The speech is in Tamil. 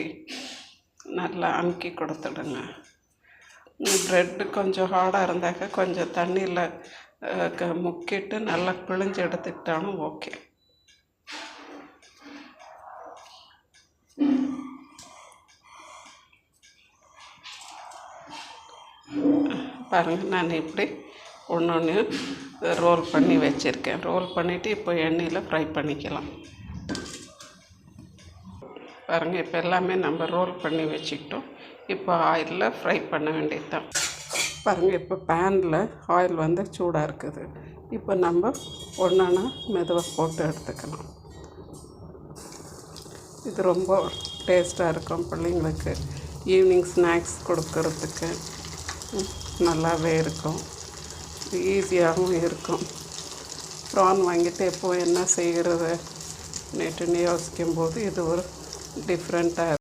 ஊற்றி நல்லா அமுக்கி கொடுத்துடுங்க. ப்ரெட்டு கொஞ்சம் ஹார்டாக இருந்தாக்க கொஞ்சம் தண்ணியில் க முக்கிட்டு நல்லா பிழிஞ்சு எடுத்துக்கிட்டாலும் ஓகே பாருங்கள் நான் இப்படி ஒன்று ஒன்று ரோல் பண்ணி வச்சுருக்கேன். ரோல் பண்ணிவிட்டு இப்போ எண்ணெயில் ஃப்ரை பண்ணிக்கலாம். பாருங்கள் இப்போ எல்லாமே நம்ம ரோல் பண்ணி வச்சுக்கிட்டோம். இப்போ ஆயிலில் ஃப்ரை பண்ண வேண்டியது தான் பாருங்கள் இப்போ பேனில் ஆயில் வந்து சூடாக இருக்குது. இப்போ நம்ம ஒன்றா மெதுவாக போட்டு எடுத்துக்கலாம். இது ரொம்ப டேஸ்ட்டாக இருக்கும் பிள்ளைங்களுக்கு. ஈவினிங் ஸ்நாக்ஸ் கொடுக்கறதுக்கு. நல்லாவே இருக்கும். ஈஸியாகவும் இருக்கும். ப்ரான் வாங்கிட்டு எப்போது என்ன செய்கிறது நேற்றுன்னு யோசிக்கும்போது இது ஒரு டிஃப்ரெண்ட்டாக